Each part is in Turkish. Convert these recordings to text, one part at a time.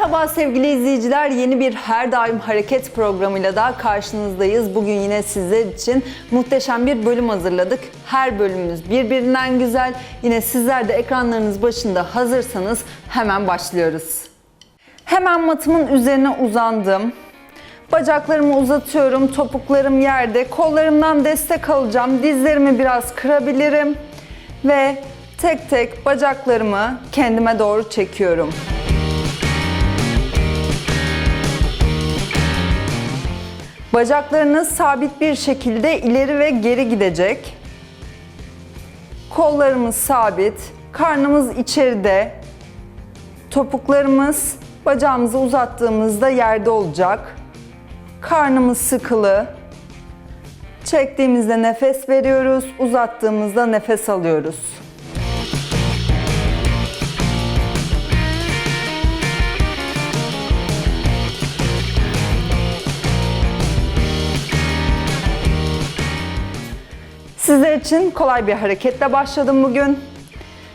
Merhaba sevgili izleyiciler. Yeni bir Her Daim Hareket programıyla daha karşınızdayız. Bugün yine sizler için muhteşem bir bölüm hazırladık. Her bölümümüz birbirinden güzel. Yine sizler de ekranlarınız başında hazırsanız hemen başlıyoruz. Hemen matımın üzerine uzandım. Bacaklarımı uzatıyorum, topuklarım yerde. Kollarımdan destek alacağım. Dizlerimi biraz kırabilirim ve tek tek bacaklarımı kendime doğru çekiyorum. Bacaklarınız sabit bir şekilde ileri ve geri gidecek. Kollarımız sabit, karnımız içeride, topuklarımız bacağımızı uzattığımızda yerde olacak. Karnımız sıkılı. Çektiğimizde nefes veriyoruz, uzattığımızda nefes alıyoruz. İçin kolay bir hareketle başladım bugün.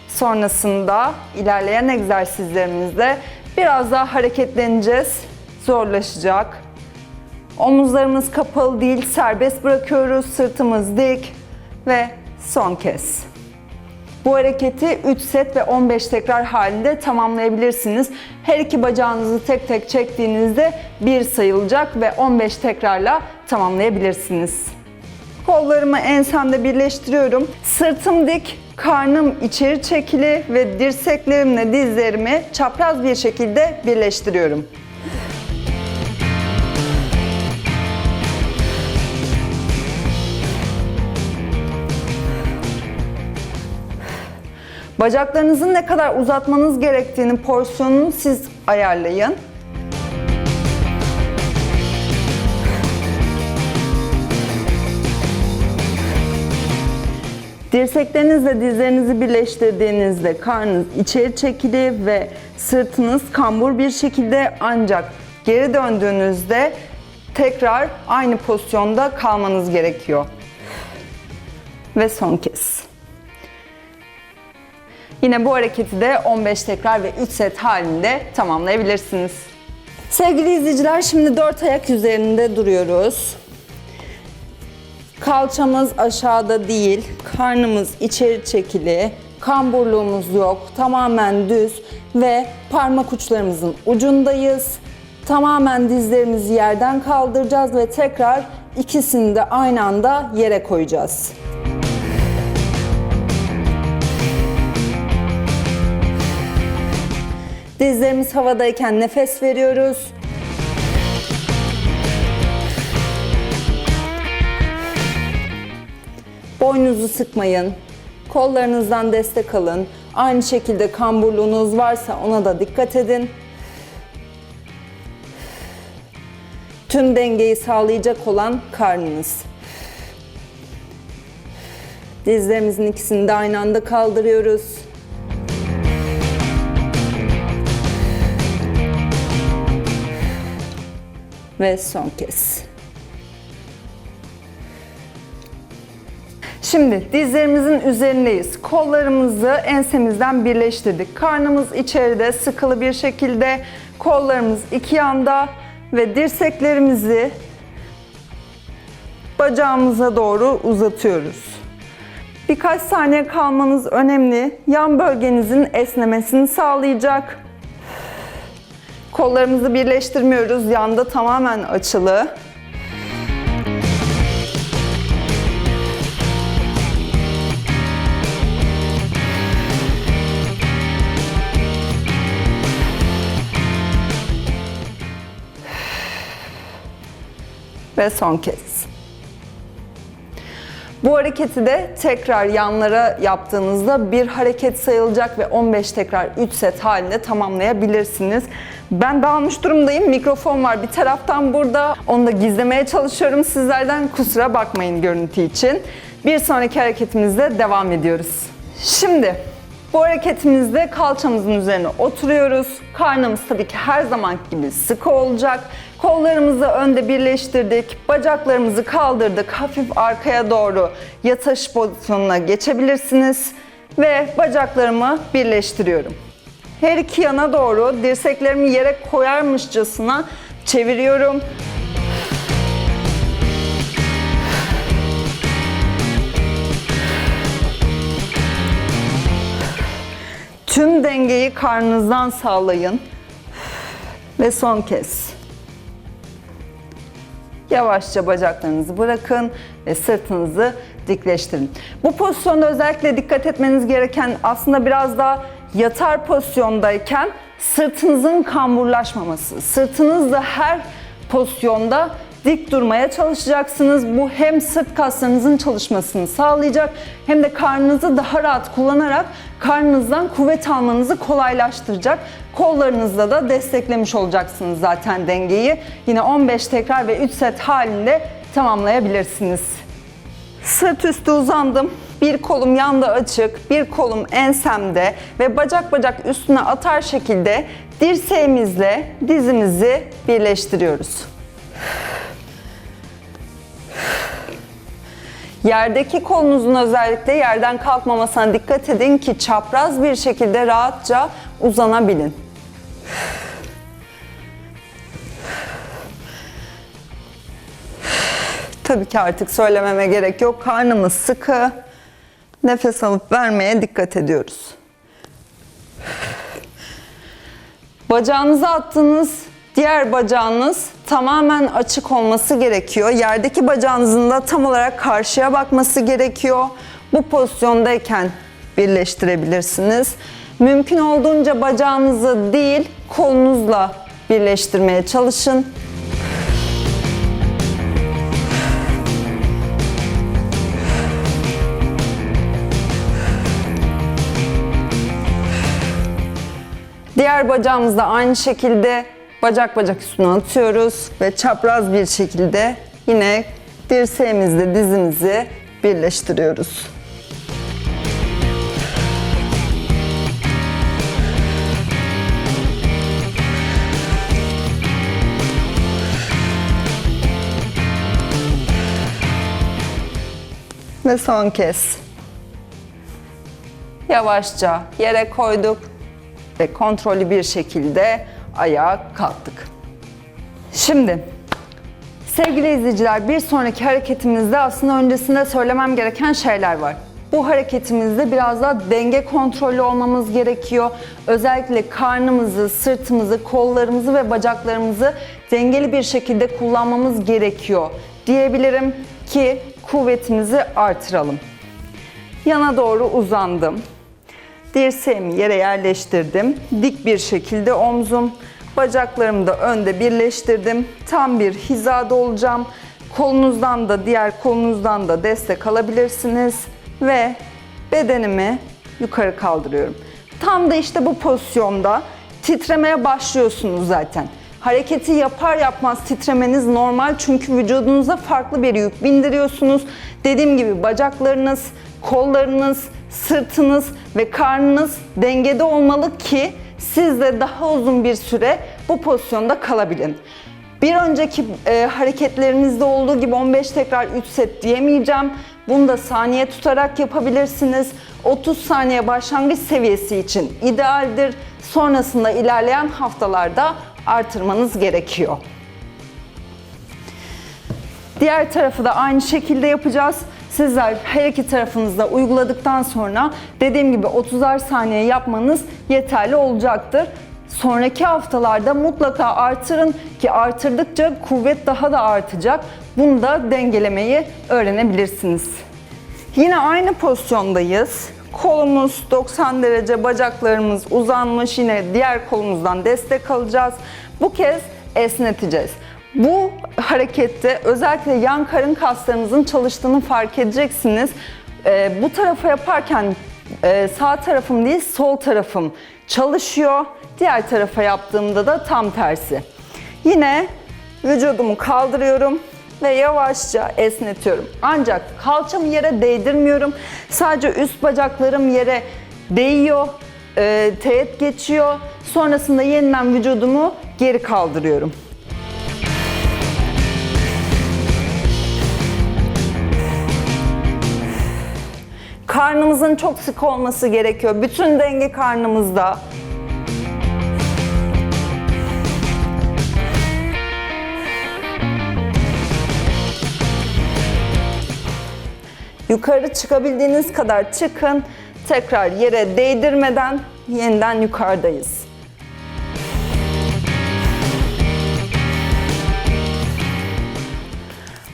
Sonrasında ilerleyen egzersizlerimizde biraz daha hareketleneceğiz. Zorlaşacak. Omuzlarımız kapalı değil, serbest bırakıyoruz. Sırtımız dik ve son kez. Bu hareketi 3 set ve 15 tekrar halinde tamamlayabilirsiniz. Her iki bacağınızı tek tek çektiğinizde bir sayılacak ve 15 tekrarla tamamlayabilirsiniz. Kollarımı ensemde birleştiriyorum. Sırtım dik, karnım içeri çekili ve dirseklerimle dizlerimi çapraz bir şekilde birleştiriyorum. Bacaklarınızın ne kadar uzatmanız gerektiğini, porsiyonunu siz ayarlayın. Dirseklerinizle dizlerinizi birleştirdiğinizde karnınız içeri çekili ve sırtınız kambur bir şekilde ancak geri döndüğünüzde tekrar aynı pozisyonda kalmanız gerekiyor. Ve son kez. Yine bu hareketi de 15 tekrar ve 3 set halinde tamamlayabilirsiniz. Sevgili izleyiciler şimdi 4 ayak üzerinde duruyoruz. Kalçamız aşağıda değil, karnımız içeri çekili, kamburluğumuz yok, tamamen düz ve parmak uçlarımızın ucundayız. Tamamen dizlerimizi yerden kaldıracağız ve tekrar ikisini de aynı anda yere koyacağız. Dizlerimiz havadayken nefes veriyoruz. Boynunuzu sıkmayın. Kollarınızdan destek alın. Aynı şekilde kamburluğunuz varsa ona da dikkat edin. Tüm dengeyi sağlayacak olan karnınız. Dizlerimizin ikisini de aynı anda kaldırıyoruz. Ve son kez. Şimdi dizlerimizin üzerindeyiz. Kollarımızı ensemizden birleştirdik. Karnımız içeride sıkılı bir şekilde. Kollarımız iki yanda ve dirseklerimizi bacağımıza doğru uzatıyoruz. Birkaç saniye kalmanız önemli. Yan bölgenizin esnemesini sağlayacak. Kollarımızı birleştirmiyoruz. Yanda tamamen açılı. Ve son kez. Bu hareketi de tekrar yanlara yaptığınızda bir hareket sayılacak ve 15 tekrar 3 set halinde tamamlayabilirsiniz. Ben dağılmış durumdayım. Mikrofon var bir taraftan burada. Onu da gizlemeye çalışıyorum sizlerden. Kusura bakmayın görüntü için. Bir sonraki hareketimizde devam ediyoruz. Şimdi bu hareketimizde kalçamızın üzerine oturuyoruz. Karnımız tabii ki her zaman gibi sıkı olacak. Kollarımızı önde birleştirdik. Bacaklarımızı kaldırdık. Hafif arkaya doğru yatış pozisyonuna geçebilirsiniz. Ve bacaklarımı birleştiriyorum. Her iki yana doğru dirseklerimi yere koyarmışçasına çeviriyorum. Tüm dengeyi karnınızdan sağlayın. Ve son kez. Yavaşça bacaklarınızı bırakın ve sırtınızı dikleştirin. Bu pozisyonda özellikle dikkat etmeniz gereken aslında biraz daha yatar pozisyondayken sırtınızın kamburlaşmaması. Sırtınızla her pozisyonda dik durmaya çalışacaksınız. Bu hem sırt kaslarınızın çalışmasını sağlayacak hem de karnınızı daha rahat kullanarak karnınızdan kuvvet almanızı kolaylaştıracak. Kollarınızla da desteklemiş olacaksınız zaten dengeyi. Yine 15 tekrar ve 3 set halinde tamamlayabilirsiniz. Sırt üstü uzandım. Bir kolum yanda açık, bir kolum ensemde ve bacak bacak üstüne atar şekilde dirseğimizle dizimizi birleştiriyoruz. Yerdeki kolunuzun özellikle yerden kalkmamasına dikkat edin ki çapraz bir şekilde rahatça uzanabilin. Tabii ki artık söylememe gerek yok. Karnımız sıkı. Nefes alıp vermeye dikkat ediyoruz. Bacağınızı attığınız diğer bacağınız tamamen açık olması gerekiyor. Yerdeki bacağınızın da tam olarak karşıya bakması gerekiyor. Bu pozisyondayken birleştirebilirsiniz. Mümkün olduğunca bacağınızı değil kolunuzla birleştirmeye çalışın. Diğer bacağımızı da aynı şekilde bacak bacak üstüne atıyoruz ve çapraz bir şekilde yine dirseğimizle dizimizi birleştiriyoruz. Ve son kez. Yavaşça yere koyduk ve kontrollü bir şekilde ayağa kalktık. Şimdi sevgili izleyiciler bir sonraki hareketimizde aslında öncesinde söylemem gereken şeyler var. Bu hareketimizde biraz daha denge kontrollü olmamız gerekiyor. Özellikle karnımızı, sırtımızı, kollarımızı ve bacaklarımızı dengeli bir şekilde kullanmamız gerekiyor. Diyebilirim ki kuvvetimizi artıralım. Yana doğru uzandım. Dirseğimi yere yerleştirdim. Dik bir şekilde omzum, bacaklarımı da önde birleştirdim. Tam bir hizada olacağım. Kolunuzdan da diğer kolunuzdan da destek alabilirsiniz ve bedenimi yukarı kaldırıyorum. Tam da işte bu pozisyonda titremeye başlıyorsunuz zaten. Hareketi yapar yapmaz titremeniz normal çünkü vücudunuza farklı bir yük bindiriyorsunuz. Dediğim gibi bacaklarınız, kollarınız, sırtınız ve karnınız dengede olmalı ki siz de daha uzun bir süre bu pozisyonda kalabilin. Bir önceki e, hareketlerimizde olduğu gibi 15 tekrar 3 set diyemeyeceğim. Bunu da saniye tutarak yapabilirsiniz. 30 saniye başlangıç seviyesi için idealdir. Sonrasında ilerleyen haftalarda artırmanız gerekiyor. Diğer tarafı da aynı şekilde yapacağız. Sizler her iki tarafınızda uyguladıktan sonra dediğim gibi 30'ar saniye yapmanız yeterli olacaktır. Sonraki haftalarda mutlaka artırın ki artırdıkça kuvvet daha da artacak. Bunu da dengelemeyi öğrenebilirsiniz. Yine aynı pozisyondayız. Kolumuz 90 derece, bacaklarımız uzanmış. Yine diğer kolumuzdan destek alacağız. Bu kez esneteceğiz. Bu harekette özellikle yan karın kaslarınızın çalıştığını fark edeceksiniz. Ee, bu tarafa yaparken e, sağ tarafım değil sol tarafım çalışıyor. Diğer tarafa yaptığımda da tam tersi. Yine vücudumu kaldırıyorum ve yavaşça esnetiyorum. Ancak kalçamı yere değdirmiyorum. Sadece üst bacaklarım yere değiyor, e, teğet geçiyor. Sonrasında yeniden vücudumu geri kaldırıyorum. Karnımızın çok sık olması gerekiyor. Bütün denge karnımızda. Yukarı çıkabildiğiniz kadar çıkın. Tekrar yere değdirmeden yeniden yukarıdayız.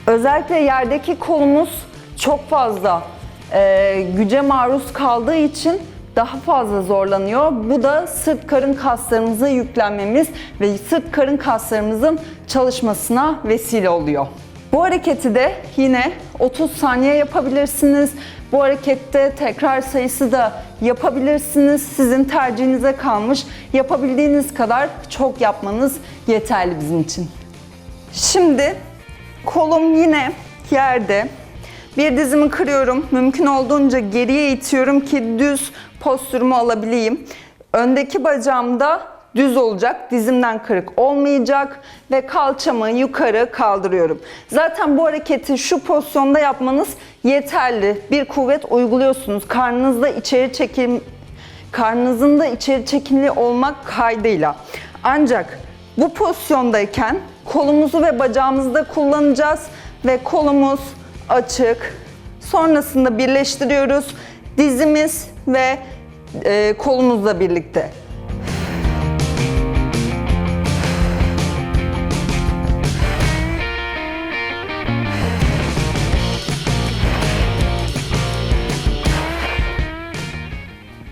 Özellikle yerdeki kolumuz çok fazla e, güce maruz kaldığı için daha fazla zorlanıyor. Bu da sırt karın kaslarımıza yüklenmemiz ve sırt karın kaslarımızın çalışmasına vesile oluyor. Bu hareketi de yine 30 saniye yapabilirsiniz. Bu harekette tekrar sayısı da yapabilirsiniz. Sizin tercihinize kalmış. Yapabildiğiniz kadar çok yapmanız yeterli bizim için. Şimdi kolum yine yerde. Bir dizimi kırıyorum. Mümkün olduğunca geriye itiyorum ki düz postürümü alabileyim. Öndeki bacağım da düz olacak. Dizimden kırık olmayacak ve kalçamı yukarı kaldırıyorum. Zaten bu hareketi şu pozisyonda yapmanız yeterli. Bir kuvvet uyguluyorsunuz. Karnınızda içeri çekim karnınızın da içeri çekimli olmak kaydıyla. Ancak bu pozisyondayken kolumuzu ve bacağımızı da kullanacağız ve kolumuz açık. Sonrasında birleştiriyoruz. Dizimiz ve e, kolumuzla birlikte.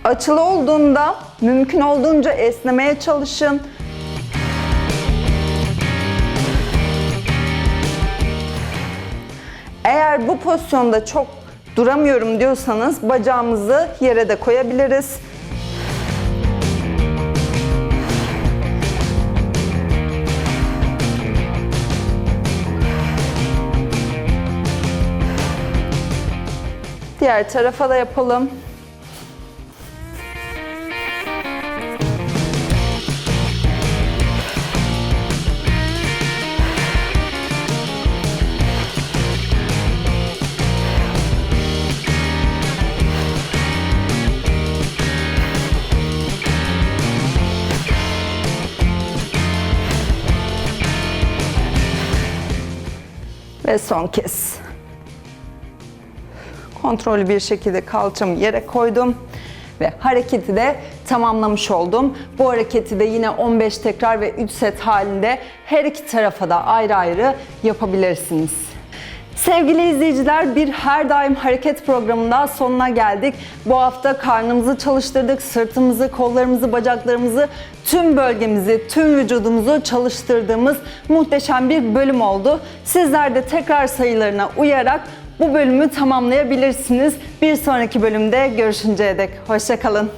Açılı olduğunda mümkün olduğunca esnemeye çalışın. Bu pozisyonda çok duramıyorum diyorsanız bacağımızı yere de koyabiliriz. Diğer tarafa da yapalım. Ve son kez. Kontrollü bir şekilde kalçamı yere koydum ve hareketi de tamamlamış oldum. Bu hareketi de yine 15 tekrar ve 3 set halinde her iki tarafa da ayrı ayrı yapabilirsiniz. Sevgili izleyiciler bir her daim hareket programında sonuna geldik. Bu hafta karnımızı çalıştırdık, sırtımızı, kollarımızı, bacaklarımızı, tüm bölgemizi, tüm vücudumuzu çalıştırdığımız muhteşem bir bölüm oldu. Sizler de tekrar sayılarına uyarak bu bölümü tamamlayabilirsiniz. Bir sonraki bölümde görüşünceye dek hoşçakalın.